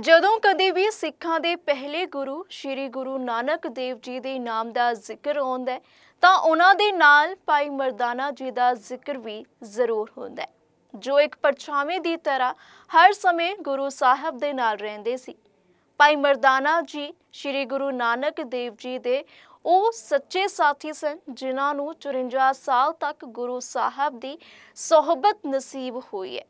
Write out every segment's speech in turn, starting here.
ਜਦੋਂ ਕਦੇ ਵੀ ਸਿੱਖਾਂ ਦੇ ਪਹਿਲੇ ਗੁਰੂ ਸ੍ਰੀ ਗੁਰੂ ਨਾਨਕ ਦੇਵ ਜੀ ਦੇ ਨਾਮ ਦਾ ਜ਼ਿਕਰ ਆਉਂਦਾ ਹੈ, ਤਾਂ ਉਹਨਾਂ ਦੇ ਨਾਲ ਭਾਈ ਮਰਦਾਨਾ ਜੀ ਦਾ ਜ਼ਿਕਰ ਵੀ ਜ਼ਰੂਰ ਹੁੰਦਾ ਹੈ, ਜੋ ਇੱਕ ਪਰਛਾਵੇਂ ਦੀ ਤਰ੍ਹਾਂ ਹਰ ਸਮੇਂ ਗੁਰੂ ਸਾਹਿਬ ਦੇ ਨਾਲ ਰਹਿੰਦੇ ਸੀ। ਭਾਈ ਮਰਦਾਨਾ ਜੀ ਸ੍ਰੀ ਗੁਰੂ ਨਾਨਕ ਦੇਵ ਜੀ ਦੇ ਉਹ ਸੱਚੇ ਸਾਥੀ ਸਨ, ਜਿਨ੍ਹਾਂ ਨੂੰ 54 ਸਾਲ ਤੱਕ ਗੁਰੂ ਸਾਹਿਬ ਦੀ ਸਹਬਤ ਨਸੀਬ ਹੋਈ ਹੈ।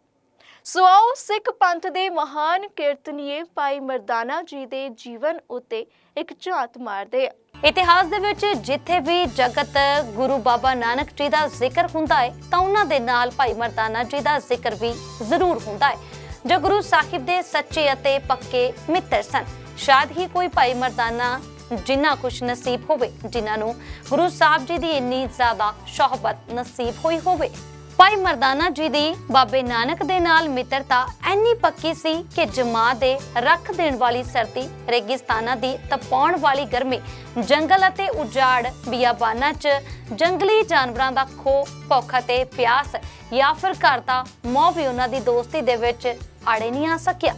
ਸੋ ਆਓ ਸਿੱਖ ਪੰਥ ਦੇ ਮਹਾਨ ਕੀਰਤਨੀਏ ਭਾਈ ਮਰਦਾਨਾ ਜੀ ਦੇ ਜੀਵਨ ਉਤੇ ਇੱਕ ਝਾਤ ਮਾਰਦੇ ਆ। ਇਤਿਹਾਸ ਦੇ ਵਿੱਚ ਜਿੱਥੇ ਵੀ ਜਗਤ ਗੁਰੂ ਬਾਬਾ ਨਾਨਕ ਜੀ ਦਾ ਜ਼ਿਕਰ ਹੁੰਦਾ ਹੈ, ਤਾਂ ਉਹਨਾਂ ਦੇ ਨਾਲ ਭਾਈ ਮਰਦਾਨਾ ਜੀ ਦਾ ਜ਼ਿਕਰ ਵੀ ਜ਼ਰੂਰ ਹੁੰਦਾ ਹੈ, ਜੋ ਗੁਰੂ ਸਾਹਿਬ ਦੇ ਸੱਚੇ ਅਤੇ ਪੱਕੇ ਮਿੱਤਰ ਸਨ। ਸ਼ਾਇਦ ਹੀ ਕੋਈ ਭਾਈ ਮਰਦਾਨਾ ਜਿੰਨਾ ਕੁਛ ਨਸੀਬ ਹੋਵੇ, ਜਿਨ੍ਹਾਂ ਨੂੰ ਗੁਰੂ ਸਾਹਿਬ ਜੀ ਦੀ ਇੰਨੀ ਜ਼ਿਆਦਾ ਸ਼ੋਹਬਤ ਨਸੀਬ ਹੋਈ ਹੋਵੇ। ਭਾਈ ਮਰਦਾਨਾ ਜੀ ਦੀ ਬਾਬੇ ਨਾਨਕ ਦੇ ਨਾਲ ਮਿੱਤਰਤਾ ਇੰਨੀ ਪੱਕੀ ਸੀ ਕਿ ਜਮਾਂ ਦੇ ਰੱਖ ਦੇਣ ਵਾਲੀ ਸਰਦੀ, ਰੇਗਿਸਤਾਨਾਂ ਦੀ ਤਪਾਉਣ ਵਾਲੀ ਗਰਮੀ, ਜੰਗਲ ਅਤੇ ਉਜਾੜ, ਬਿਆਬਾਨਾਂ 'ਚ ਜੰਗਲੀ ਜਾਨਵਰਾਂ ਦਾ ਖੋ ਭੁੱਖ ਅਤੇ ਪਿਆਸ ਜਾਂ ਫਿਰ ਘਰ ਦਾ ਮੋਹ ਵੀ ਉਹਨਾਂ ਦੀ ਦੋਸਤੀ ਦੇ ਵਿੱਚ ਆੜੇ ਨਹੀਂ ਆ ਸਕਿਆ।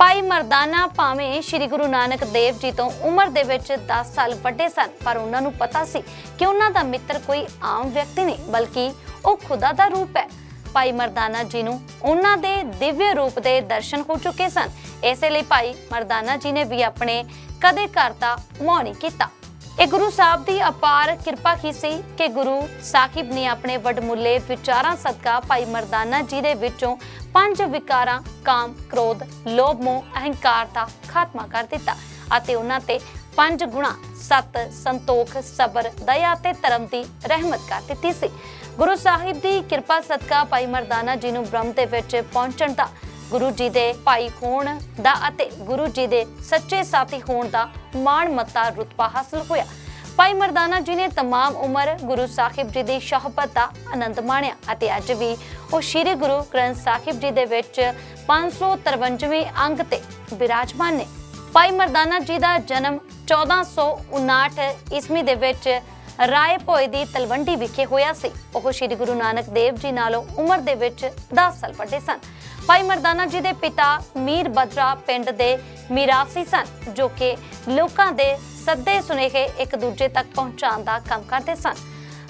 ਭਾਈ ਮਰਦਾਨਾ ਭਾਵੇਂ ਸ੍ਰੀ ਗੁਰੂ ਨਾਨਕ ਦੇਵ ਜੀ ਤੋਂ ਉਮਰ ਦੇ ਵਿੱਚ 10 ਸਾਲ ਵੱਡੇ ਸਨ, ਪਰ ਉਹਨਾਂ ਨੂੰ ਪਤਾ ਸੀ ਕਿ ਉਹਨਾਂ ਦਾ ਮਿੱਤਰ ਕੋਈ ਆਮ ਵਿਅਕਤੀ ਨਹੀਂ, ਬਲਕਿ ਉਹ ਖੁਦਾ ਦਾ ਰੂਪ ਹੈ। ਭਾਈ ਮਰਦਾਨਾ ਜੀ ਨੂੰ ਉਹਨਾਂ ਦੇ ਦਿਵਯ ਰੂਪ ਦੇ ਦਰਸ਼ਨ ਹੋ ਚੁੱਕੇ ਸਨ। ਇਸੇ ਲਈ ਭਾਈ ਮਰਦਾਨਾ ਜੀ ਨੇ ਵੀ ਆਪਣੇ ਕਦੇ ਘਰ ਦਾ ਮੋਹ ਨਹੀਂ ਕੀਤਾ। ਇਹ ਗੁਰੂ ਸਾਹਿਬ ਦੀ ਅਪਾਰ ਕਿਰਪਾ ਹੀ ਸੀ ਕਿ ਗੁਰੂ ਸਾਹਿਬ ਨੇ ਆਪਣੇ ਵਡਮੁੱਲੇ ਵਿਚਾਰਾਂ ਸਦਕਾ ਭਾਈ ਮਰਦਾਨਾ ਜੀ ਦੇ ਵਿੱਚੋਂ ਪੰਜ ਵਿਕਾਰਾਂ, ਕਾਮ, ਕ੍ਰੋਧ, ਲੋਭ, ਮੋਹ, ਅਹੰਕਾਰ ਦਾ ਖਾਤਮਾ ਕਰ ਦਿੱਤਾ ਅਤੇ ਉਹਨਾਂ ਤੇ ਪੰਜ ਗੁਣਾ ਸਤ ਸੰਤੋਖ, ਸਬਰ, ਦਇਆ ਤੇ ਧਰਮ ਦੀ ਰਹਿਮਤ ਕਰ ਦਿੱਤੀ ਸੀ। ਗੁਰੂ ਸਾਹਿਬ ਦੀ ਕਿਰਪਾ ਸਦਕਾ ਭਾਈ ਮਰਦਾਨਾ ਜੀ ਨੂੰ ਬ੍ਰਹਮ ਦੇ ਵਿੱਚ ਪਹੁੰਚਣ ਦਾ ਗੁਰੂ ਜੀ ਦੇ ਭਾਈ ਹੋਣ ਦਾ ਅਤੇ ਗੁਰੂ ਜੀ ਦੇ ਸੱਚੇ ਸਾਥੀ ਹੋਣ ਦਾ ਮਾਣ ਮੱਤਾ ਰੁਤਬਾ ਹਾਸਲ ਹੋਇਆ ਭਾਈ ਮਰਦਾਨਾ ਜੀ ਨੇ तमाम ਉਮਰ ਗੁਰੂ ਸਾਹਿਬ ਜੀ ਦੀ ਸ਼ਹਬਤ ਦਾ ਆਨੰਦ ਮਾਣਿਆ ਅਤੇ ਅੱਜ ਵੀ ਉਹ ਸ੍ਰੀ ਗੁਰੂ ਗ੍ਰੰਥ ਸਾਹਿਬ ਜੀ ਦੇ ਵਿੱਚ 553ਵੇਂ ਅੰਗ ਤੇ ਬਿਰਾਜਮਾਨ ਨੇ ਭਾਈ ਮਰਦਾਨਾ ਜੀ ਦਾ ਜਨਮ 1459 ਈਸਵੀ ਦੇ ਵਿੱਚ ਰਾਏ ਭੋਏ ਦੀ ਤਲਵੰਡੀ ਵਿਖੇ ਹੋਇਆ ਸੀ। ਉਹ ਸ੍ਰੀ ਗੁਰੂ ਨਾਨਕ ਦੇਵ ਜੀ ਨਾਲੋਂ ਉਮਰ ਦੇ ਵਿੱਚ 10 ਸਾਲ ਵੱਡੇ ਸਨ। ਭਾਈ ਮਰਦਾਨਾ ਜੀ ਦੇ ਪਿਤਾ ਮੀਰ ਬਦਰਾ ਪਿੰਡ ਦੇ ਮੀਰਾਸੀ ਸਨ, ਜੋ ਕਿ ਲੋਕਾਂ ਦੇ ਸੱਦੇ ਸੁਨੇਹੇ ਇੱਕ ਦੂਜੇ ਤੱਕ ਪਹੁੰਚਾਉਣ ਦਾ ਕੰਮ ਕਰਦੇ ਸਨ।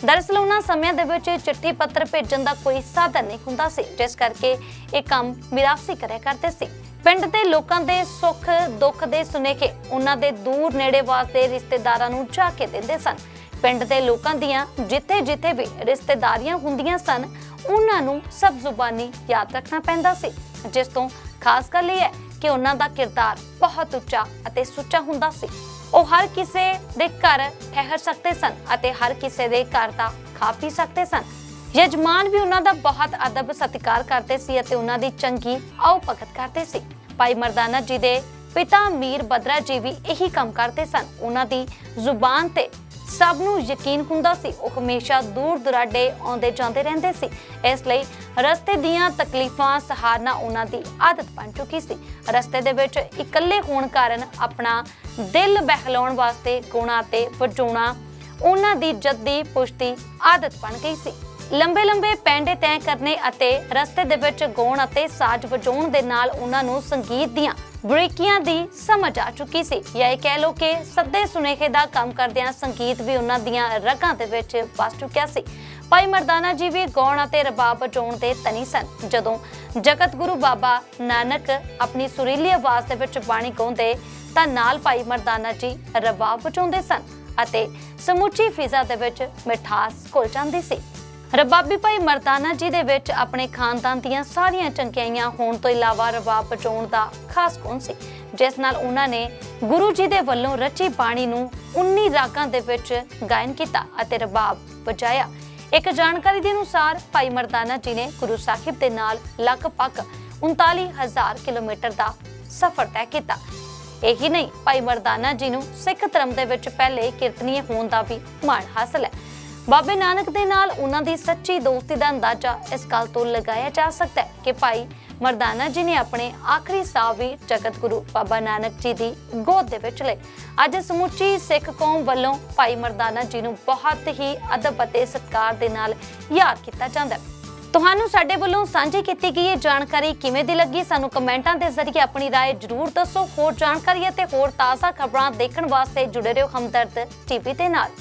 ਦਰਅਸਲ ਉਹਨਾਂ ਸਮਿਆਂ ਦੇ ਵਿੱਚ ਚਿੱਠੀ ਪੱਤਰ ਭੇਜਣ ਦਾ ਕੋਈ ਸਾਧਨ ਨਹੀਂ ਹੁੰਦਾ ਸੀ, ਜਿਸ ਕਰਕੇ ਇਹ ਕੰਮ ਮਿਰਾਸੀ ਕਰਿਆ ਕਰਦੇ ਸੀ। ਪਿੰਡ ਦੇ ਲੋਕਾਂ ਦੇ ਸੁੱਖ ਦੁੱਖ ਦੇ ਸੁਨੇਹੇ ਉਹਨਾਂ ਦੇ ਦੂਰ ਨੇੜੇ ਵਾਸਤੇ ਰਿਸ਼ਤੇਦਾਰਾਂ ਨੂੰ ਜਾ ਕੇ ਦਿੰਦੇ ਸਨ। ਪਿੰਡ ਦੇ ਲੋਕਾਂ ਦੀਆਂ ਜਿੱਥੇ-ਜਿੱਥੇ ਵੀ ਰਿਸ਼ਤੇਦਾਰੀਆਂ ਹੁੰਦੀਆਂ ਸਨ, ਉਹਨਾਂ ਨੂੰ ਸਭ ਜ਼ੁਬਾਨੀ ਯਾਦ ਰੱਖਣਾ ਪੈਂਦਾ ਸੀ, ਜਿਸ ਤੋਂ ਖਾਸ ਗੱਲ ਇਹ ਹੈ ਕਿ ਉਹਨਾਂ ਦਾ ਕਿਰਦਾਰ ਬਹੁਤ ਉੱਚਾ ਅਤੇ ਸੁੱਚਾ ਹੁੰਦਾ ਸੀ। ਉਹ ਹਰ ਕਿਸੇ ਦੇ ਘਰ ਠਹਿਰ ਸਕਦੇ ਸਨ ਅਤੇ ਹਰ ਕਿਸੇ ਦੇ ਘਰ ਦਾ ਖਾ ਪੀ ਸਕਦੇ ਸਨ। ਯਜਮਾਨ ਵੀ ਉਹਨਾਂ ਦਾ ਬਹੁਤ ਅਦਬ ਸਤਿਕਾਰ ਕਰਦੇ ਸੀ ਅਤੇ ਉਹਨਾਂ ਦੀ ਚੰਗੀ ਆਓ ਭਗਤ ਕਰਦੇ ਸੀ। ਭਾਈ ਮਰਦਾਨਾ ਜੀ ਦੇ ਪਿਤਾ ਮੀਰ ਬਦਰਾ ਜੀ ਵੀ ਇਹੀ ਕੰਮ ਕਰਦੇ ਸਨ। ਉਹਨਾਂ ਦੀ ਜ਼ੁਬਾਨ ਤੇ ਸਭ ਨੂੰ ਯਕੀਨ ਹੁੰਦਾ ਸੀ, ਉਹ ਹਮੇਸ਼ਾ ਦੂਰ ਦੁਰਾਡੇ ਆਉਂਦੇ ਜਾਂਦੇ ਰਹਿੰਦੇ ਸੀ। ਇਸ ਲਈ ਰਸਤੇ ਦੀਆਂ ਤਕਲੀਫਾਂ, ਸਹਾਰਨਾ ਉਹਨਾਂ ਦੀ ਆਦਤ ਬਣ ਚੁੱਕੀ ਸੀ। ਰਸਤੇ ਦੇ ਵਿੱਚ ਇਕੱਲੇ ਹੋਣ ਕਾਰਨ ਆਪਣਾ ਦਿਲ ਬਹਿਲਾਉਣ ਵਾਸਤੇ ਗੁਣਾ ਤੇ ਵਜਾਉਣਾ ਉਹਨਾਂ ਦੀ ਜੱਦੀ ਪੁਸ਼ਤੀ ਆਦਤ ਬਣ ਗਈ ਸੀ। ਲੰਬੇ ਲੰਬੇ ਪੈਂਡੇ ਤੈਅ ਕਰਨੇ ਅਤੇ ਰਸਤੇ ਦੇ ਵਿੱਚ ਗਾਉਣ ਅਤੇ ਸਾਜ਼ ਵਜਾਉਣ ਦੇ ਨਾਲ ਉਹਨਾਂ ਨੂੰ ਸੰਗੀਤ ਦੀਆਂ ਬਰੀਕੀਆਂ ਦੀ ਸਮਝ ਆ ਚੁੱਕੀ ਸੀ। ਜਾਂ ਇਹ ਕਹਿ ਲਓ ਕਿ ਸੱਦੇ ਸੁਨੇਹੇ ਦਾ ਕੰਮ ਕਰਦਿਆਂ ਸੰਗੀਤ ਵੀ ਉਹਨਾਂ ਦੀਆਂ ਰਗਾਂ ਦੇ ਵਿੱਚ ਵਸ ਚੁੱਕਿਆ ਸੀ। ਭਾਈ ਮਰਦਾਨਾ ਜੀ ਵੀ ਗਾਉਣ ਅਤੇ ਰਬਾਬ ਵਜਾਉਣ ਦੇ ਤਨੀ ਸਨ। ਜਦੋਂ ਜਗਤ ਗੁਰੂ ਬਾਬਾ ਨਾਨਕ ਆਪਣੀ ਸੁਰੀਲੀ ਆਵਾਜ਼ ਦੇ ਵਿੱਚ ਬਾਣੀ ਗਾਉਂਦੇ, ਤਾਂ ਨਾਲ ਭਾਈ ਮਰਦਾਨਾ ਜੀ ਰਬਾਬ ਵਜਾਉਂਦੇ ਸਨ ਅਤੇ ਸਮੁੱਚੀ ਫਿਜ਼ਾ ਦੇ ਵਿੱਚ ਮਿਠਾਸ ਘੁਲ ਜਾਂਦੀ ਸੀ। ਰਬਾਬੀ ਭਾਈ ਮਰਦਾਨਾ ਜੀ ਦੇ ਵਿੱਚ ਆਪਣੇ ਖਾਨਦਾਨ ਦੀਆਂ ਸਾਰੀਆਂ ਚੰਕਿਆਈਆਂ ਹੋਣ ਤੋਂ ਇਲਾਵਾ ਰਬਾਬ ਬਚਾਉਣ ਦਾ ਖਾਸ ਗੁਣ ਸੀ? ਜਿਸ ਨਾਲ ਉਹਨਾਂ ਨੇ ਗੁਰੂ ਜੀ ਦੇ ਵੱਲੋਂ ਰਚੀ ਬਾਣੀ ਨੂੰ 19 ਰਾਗਾਂ ਦੇ ਵਿੱਚ ਗਾਇਨ ਕੀਤਾ ਅਤੇ ਰਬਾਬ ਵਜਾਇਆ। ਇੱਕ ਜਾਣਕਾਰੀ ਦੇ ਅਨੁਸਾਰ ਭਾਈ ਮਰਦਾਨਾ ਜੀ ਨੇ ਗੁਰੂ ਸਾਹਿਬ ਦੇ ਨਾਲ ਲਗਭਗ 39000 ਕਿਲੋਮੀਟਰ ਦਾ ਸਫ਼ਰ ਤੈਅ ਕੀਤਾ। ਇਹੀ ਨਹੀਂ, ਭਾਈ ਮਰਦਾਨਾ ਜੀ ਨੂੰ ਸਿੱਖ ਧਰਮ ਦੇ ਵਿੱਚ ਪਹਿਲੇ ਕੀਰਤਨੀਏ ਹੋਣ ਦਾ ਵੀ ਮਾਣ ਹਾਸਲ ਹੈ। ਬਾਬੇ ਨਾਨਕ ਦੇ ਨਾਲ ਉਹਨਾਂ ਦੀ ਸੱਚੀ ਦੋਸਤੀ ਦਾ ਅੰਦਾਜ਼ਾ ਇਸ ਗੱਲ ਤੋਂ ਲਗਾਇਆ ਜਾ ਸਕਦਾ ਹੈ ਕਿ ਭਾਈ ਮਰਦਾਨਾ ਜੀ ਨੇ ਆਪਣੇ ਆਖਰੀ ਸਾਹ ਵੀ ਜਗਤ ਗੁਰੂ ਬਾਬਾ ਨਾਨਕ ਜੀ ਦੀ ਗੋਦ ਦੇ ਵਿੱਚ ਲਏ ਅੱਜ ਸਮੁੱਚੀ ਸਿੱਖ ਕੌਮ ਵੱਲੋਂ ਭਾਈ ਮਰਦਾਨਾ ਜੀ ਨੂੰ ਬਹੁਤ ਹੀ ਅਦਬ ਅਤੇ ਸਤਿਕਾਰ ਦੇ ਨਾਲ ਯਾਦ ਕੀਤਾ ਜਾਂਦਾ ਹੈ ਤੁਹਾਨੂੰ ਸਾਡੇ ਵੱਲੋਂ ਸਾਂਝੀ ਕੀਤੀ ਗਈ ਇਹ ਜਾਣਕਾਰੀ ਕਿਵੇਂ ਦੀ ਲੱਗੀ ਸਾਨੂੰ ਕਮੈਂਟਾਂ ਦੇ ਜ਼ਰੀਏ ਆਪਣੀ رائے ਜਰੂਰ ਦੱਸੋ ਹੋਰ ਜਾਣਕਾਰੀ ਅਤੇ ਹੋਰ ਤਾਜ਼ਾ ਖਬਰਾਂ ਦੇਖਣ ਵਾਸਤੇ ਜੁੜੇ ਰਹੋ ਹਮਦਰਦ ਟੀਵੀ ਦੇ ਨਾਲ